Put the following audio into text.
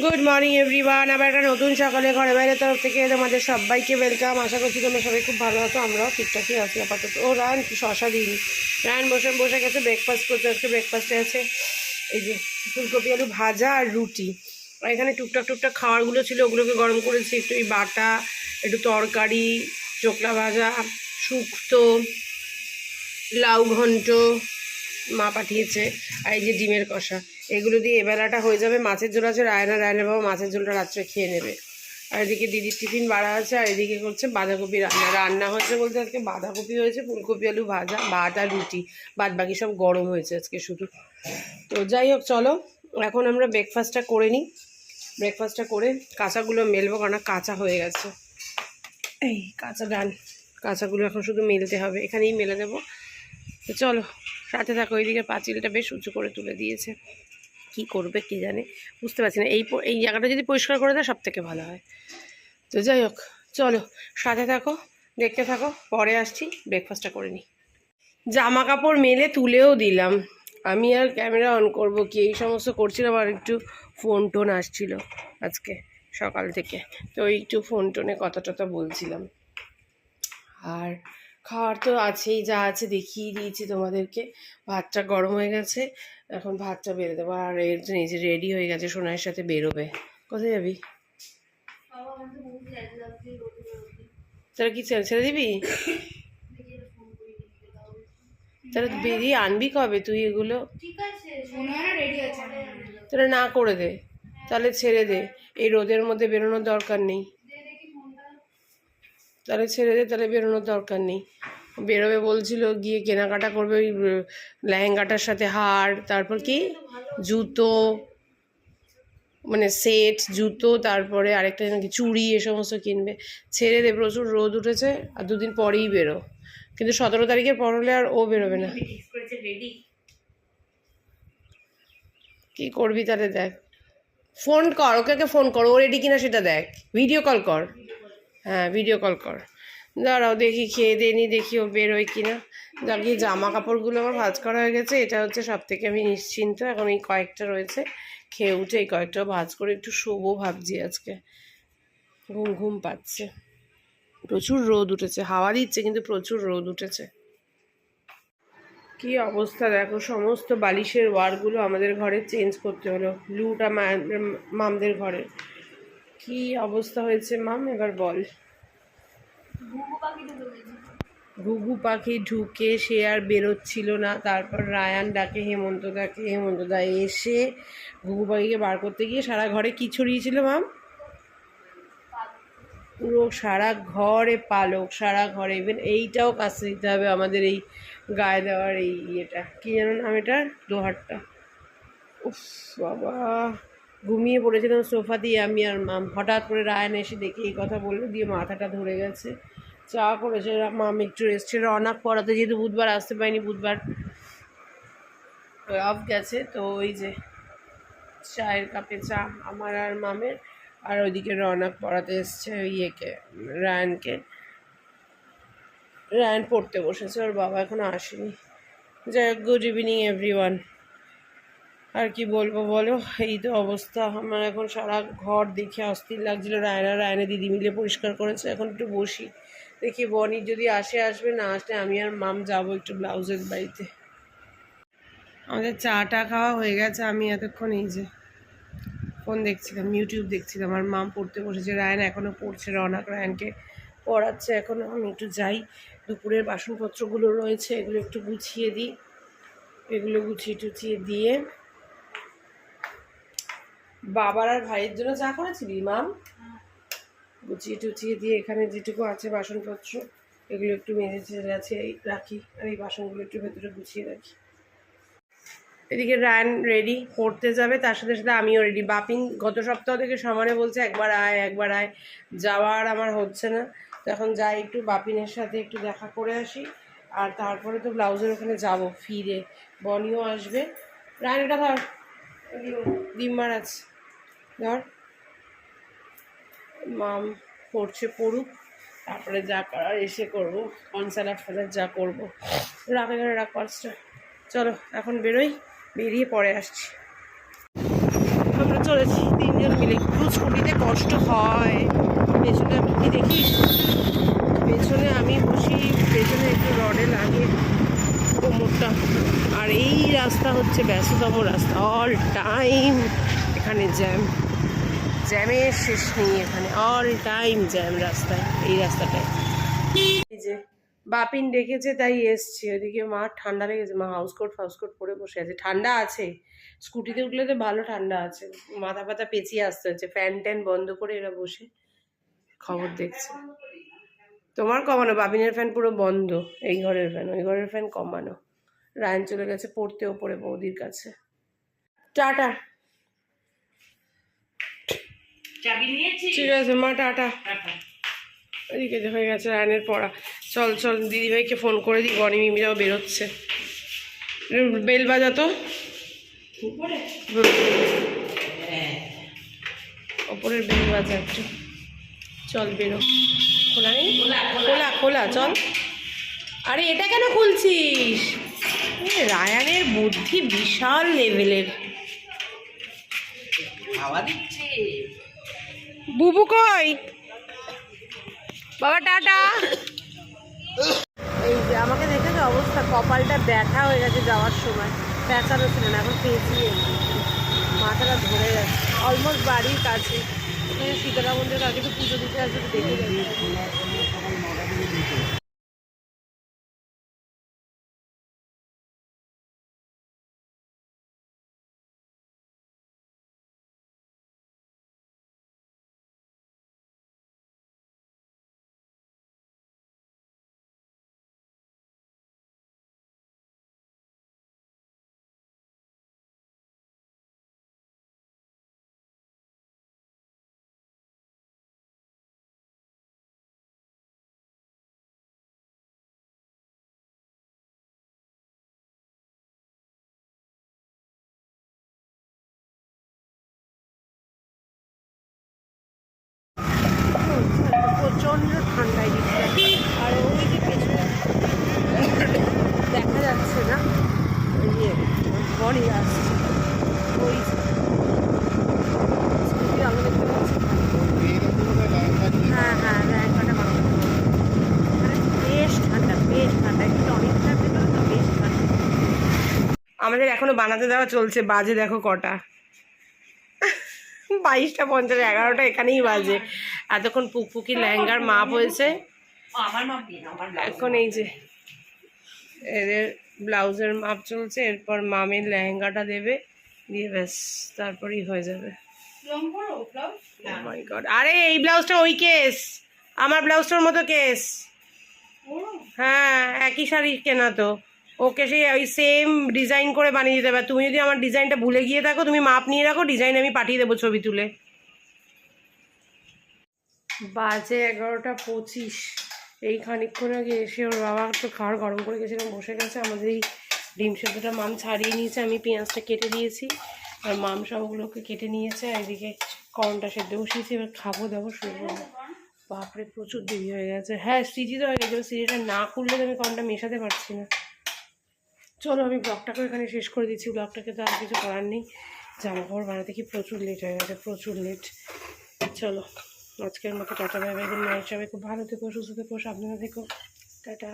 Good morning everyone আবার একটা নতুন সকালে ঘরে বাইরে তরফ থেকে তোমাদের সবাইকে ওয়েলকাম আশা করছি তোমরা সবাই খুব ভালো আছো, আমরাও ঠিকঠাকই আছি। আপাতত ও রান, কি শশা দিইনি রান বসে বসে গেছে ব্রেকফাস্ট করছে, আজকে ব্রেকফাস্টে আছে এই যে ফুলকপি, আলু ভাজা আর রুটি। আর এখানে টুকটাক টুকটাক খাবারগুলো ছিল, ওগুলোকে গরম করেছি, একটু এই বাটা, একটু তরকারি, চোকলা ভাজা, শুক্তো, লাউ ঘন্ট মা পাঠিয়েছে, আর এই যে ডিমের কষা। এগুলো দিয়ে এবেলাটা হয়ে যাবে। মাছের ঝোল আছে, রায়না রায়না বাবা মাছের ঝোলটা রাত্রে খেয়ে নেবে। আর এদিকে দিদির টিফিন বাড়া আছে, আর এদিকে করছে বাঁধাকপি রান্না। রান্না হয়েছে বলতে আজকে বাঁধাকপি হয়েছে, ফুলকপি, আলু ভাজা, ভাত আর রুটি। বাদ বাকি সব গরম হয়েছে আজকে শুধু। তো যাই হোক, চলো। এখন আমরা ব্রেকফাস্টটা করে নিই। ব্রেকফাস্টটা করে কাঁচাগুলো মেলবো কারণ কাঁচা হয়ে গেছে। এই কাঁচা ডান কাঁচাগুলো এখন শুধু মেলতে হবে। এখানেই মেলে দেবো। তো চলো, সাথে থাকো। ওইদিকে পাঁচিলটা বেশ উঁচু করে তুলে দিয়েছে। কি করবে কি জানে, বুঝতে পারছি না। এই এই জায়গাটা যদি পরিষ্কার করে দেয় সব থেকে ভালো হয়। তো যাই হোক, চলো সাথে থাকো, দেখতে থাকো, পরে আসছি ব্রেকফাস্টটা করে নিই। জামা কাপড় মেলে তুলেও দিলাম। আমি আর ক্যামেরা অন করব কি, এই সমস্ত করছিলাম আর একটু ফোন টোন আসছিল আজকে সকাল থেকে। তো একটু ফোন টোনে কথা টথা বলছিলাম। আর খাওয়ার তো আছেই যা আছে দেখিয়ে দিয়েছি তোমাদেরকে। ভাতটা গরম হয়ে গেছে এখন ভাতটা বেড়ে দেবো। আর এর যে নিজে রেডি হয়ে গেছে সোনার সাথে বেরোবে। কোথায় যাবি? তাহলে কি ছেড়ে দিবি? তাহলে বেরিয়ে আনবি কবে তুই এগুলো? তাহলে না করে দে। তাহলে ছেড়ে দে। এই রোদের মধ্যে বেরোনোর দরকার নেই। তাহলে ছেড়ে দে, তাহলে বেরোনোর দরকার নেই। বেরোবে বলছিল, গিয়ে কেনাকাটা করবে ওই লেহেঙ্গাটার সাথে হার, তারপর কি? জুতো মানে সেট, জুতো, তারপরে আরেকটা কি চুড়ি, এ সমস্ত কিনবে। ছেড়ে দে, প্রচুর রোদ উঠেছে, আর দুদিন পরেই বেরো। কিন্তু সতেরো তারিখের পর হলে আর ও বেরোবে না। কি করবি তাহলে দেখ। ফোন কর, ওকে ফোন কর, ও রেডি কিনা সেটা দেখ। ভিডিও কল কর। হ্যাঁ ভিডিও কল কর। দাঁড়াও, দেখি, খেয়ে দিয়ে নি, দেখি ও বেরোয় কিনা। দেখি জামা কাপড়গুলো আমার ভাজ করা হয়ে গেছে, এটা হচ্ছে সব থেকে আমি নিশ্চিন্ত। এখন এই কয়েকটা রয়েছে, খেয়ে উঠে এই কয়েকটা ভাজ করে একটু শোবো ভাবছি আজকে। ঘুম ঘুম পাচ্ছে। প্রচুর রোদ উঠেছে হাওয়া দিচ্ছে কিন্তু প্রচুর রোদ উঠেছে। কি অবস্থা, দেখো, সমস্ত বালিশের ওয়ারগুলো আমাদের ঘরে চেঞ্জ করতে হলো। লুটা মামদের ঘরে। কি অবস্থা হয়েছে মাম এবার বল। ঘুঘু পাখি ঢুকে সে আর বেরোচ্ছিল না। তারপর রায়ান ডাকে হেমন্ত ডাকে হেমন্ত দা এসে ঘুঘু পাখিকে বার করতে গিয়ে সারা ঘরে কি ছড়িয়েছিল মাম পুরো সারা ঘরে পালক সারা ঘরে। ইভেন এইটাও কাছে দিতে হবে আমাদের এই গায়ে দেওয়ার এই ইয়েটা। কী যেন নাম এটার? দোহারটা। উফ বাবা। ঘুমিয়ে পড়েছিলাম সোফা দিয়ে, আমি আর হঠাৎ করে রায়ন এসে দেখে এই কথা বলল, দিয়ে মাথাটা ধরে গেছে। চা করেছে মাম একটু এসছে রনাক পড়াতে যেহেতু বুধবার, আসতে পারিনি, বুধবার অফ গেছে। তো ওই যে চায়ের কাপে চা, আমার আর মামের, আর ওইদিকে রওনাক পড়াতে এসছে ইয়েকে, রায়ানকে। রায়ান পড়তে বসেছে, ওর বাবা এখনও আসেনি। যাই হোক গুড ইভিনিং এভরিওয়ান আর কি বলব বলো? এই তো অবস্থা। আমার এখন সারা ঘর দেখে অস্থির লাগছিল। রায়না রায়না দিদি মিলে পরিষ্কার করেছে। এখন একটু বসি। দেখি বনি যদি আসে, আসবে, না আসলে আমি আর মাম যাব একটু ব্লাউজের বাড়িতে। আমাদের চাটা খাওয়া হয়ে গেছে। আমি এতক্ষণ এই যে ফোন দেখছিলাম ইউটিউব দেখছিলাম। আর মাম পড়তে বসেছে। রায়ন এখনও পড়ছে। রওনাক রায়নকে পড়াচ্ছে এখনও আমি একটু যাই। দুপুরের বাসনপত্রগুলো রয়েছে, এগুলো একটু গুছিয়ে দিই। এগুলো গুছিয়ে টুছিয়ে দিয়ে বাবার আর ভাইয়ের জন্য চা করেছিলি মাম গুছিয়ে টুছিয়ে দিয়ে এখানে যেটুকু আছে বাসনপত্র, এগুলো একটু ছেড়ে আছে এই রাখি, আর এই বাসনগুলো একটু ভেতরে গুছিয়ে রাখি। এদিকে রায়ন রেডি পড়তে যাবে, তার সাথে সাথে আমিও রেডি বাপিন গত সপ্তাহ থেকে সমানে বলছে, একবার আয় একবার আয়। যাওয়ার আমার হচ্ছে না। তখন যাই একটু বাপিনের সাথে একটু দেখা করে আসি, আর তারপরে তো ব্লাউজের ওখানে যাব, ফিরে। বনিও আসবে। রায়ন, এটা ধর। ডিম্বার আছে। ধর মাম পড়ছে পড়ুক, তারপরে যা করার এসে করব কনসালার ফেলার যা করব। রাখ এখানে রাখ পার্সটা চলো, এখন বেরোই, বেরিয়ে পরে আসছি। আমরা চলে চলেছি তিনজন মিলে। একটু ছুটিতে কষ্ট হয়। পেছনে আমি কি দেখি? পেছনে আমি বসি, পেছনে একটু রডে লাগে কোমরটা। আর এই রাস্তা হচ্ছে ব্যস্ততম রাস্তা। অল টাইম এখানে জ্যাম জ্যামের শেষ নেই এখানে অল টাইম জ্যাম রাস্তায় এই রাস্তাটায় এই যে, বাপিন ডেকেছে, তাই এসছি। ওইদিকে মা ঠান্ডা লেগেছে, মা হাউস কোট ফাউস কোট পরে বসে আছে। ঠান্ডা আছে স্কুটিতে উঠলে তো ভালো ঠান্ডা আছে। মাথা পাতা পেঁচিয়ে আসতে হচ্ছে ফ্যান ট্যান বন্ধ করে এরা বসে খবর দেখছে। তোমার কমানো বাবিনের ফ্যান পুরো বন্ধ, এই ঘরের ফ্যান ওই ঘরের ফ্যান কমানো। রায়ন চলে গেছে পড়তে ওপরে বৌদির কাছে। টাটা। চাবি ঠিক আছে মা টাটা। এদিকে হয়ে গেছে রায়নের পড়া। চল চল দিদিভাইকে ফোন করে দিই বনি মিমিরাও বেরোচ্ছে। বেল বাজাতো উপরে? হুম। ওপরের বেল বাজা একটু। চল বেরো। খোলা নেই? খোলা খোলা। চল। আরে এটা কেন খুলছিস? রায়ানের বুদ্ধি বিশাল লেভেলের হাওয়া দিচ্ছে। বুবু কই? বাবা, টাটা। এই যে আমাকে দেখে যে অবস্থা, কপালটা ব্যথা হয়ে গেছে যাওয়ার সময়। ব্যথা ছিল না, এখন পেঁচিয়ে মাথাটা ধরে গেছে। অলমোস্ট বাড়ির কাছে। সীতারা মন্দির কাছে তো পুজো দিতে আসবে দেখে প্রচণ্ড ঠান্ডায় দিচ্ছে। আর ওই যে দেখা যাচ্ছে না ইয়ে বডি আসছে। ওই হ্যাঁ হ্যাঁ মানে বেশ ঠান্ডা বেশ ঠান্ডা। ভেতরে বেশ আমাদের এখনও বানাতে দেওয়া চলছে, বাজে দেখো কটা। বাইশটা পঞ্চাশ এগারোটা এখানেই বাজে। এতক্ষণ পুকপুকি লেহেঙ্গার মাপ হয়েছে। এখন এই যে এদের ব্লাউজের মাপ চলছে এরপর মামের লেহেঙ্গাটা দেবে দিয়ে ব্যাস তারপরেই হয়ে যাবে। Oh. আরে এই ব্লাউজটা ওই কেস। আমার ব্লাউজটার মতো কেস। হ্যাঁ একই শাড়ি কেনা তো। ওকে সেই ওই সেম ডিজাইন করে বানিয়ে দিতে হবে। তুমি যদি আমার ডিজাইনটা ভুলে গিয়ে থাকো, তুমি মাপ নিয়ে রাখো ডিজাইন আমি পাঠিয়ে দেবো ছবি তুলে। বাজে এগারোটা পঁচিশ। এই খানিকক্ষণ আগে এসে ওর বাবা তো খাওয়ার গরম করে গেছিলাম বসে গেছে। আমাদের এই ডিম সেদ্ধটা মাম ছাড়িয়ে নিয়েছে, আমি পেঁয়াজটা কেটে দিয়েছি। আর মাম সবগুলোকে কেটে নিয়েছে এদিকে করনটা সেদ্ধ বসিয়েছি, এবার খাব, দাবো শুয়ে পড়ব বাপরে, প্রচুর দেরি হয়ে গেছে। হ্যাঁ সিজি তো হয়ে গেছে সিজিটা না খুললে তো আমি করনটা মেশাতে পারছি না। চলো, আমি ব্লগটাকে এখানে শেষ করে দিচ্ছি। ব্লগটাকে তো আর কিছু করার নেই। জামা কাপড় বানাতে কি প্রচুর লেট হয়ে গেছে, প্রচুর লেট চলো, আজকের মতো টাটা ভাই ভাই গুড নাইট সবাই খুব ভালো থেকো, সুস্থ থেকো, সাবধানে থেকো। টাটা।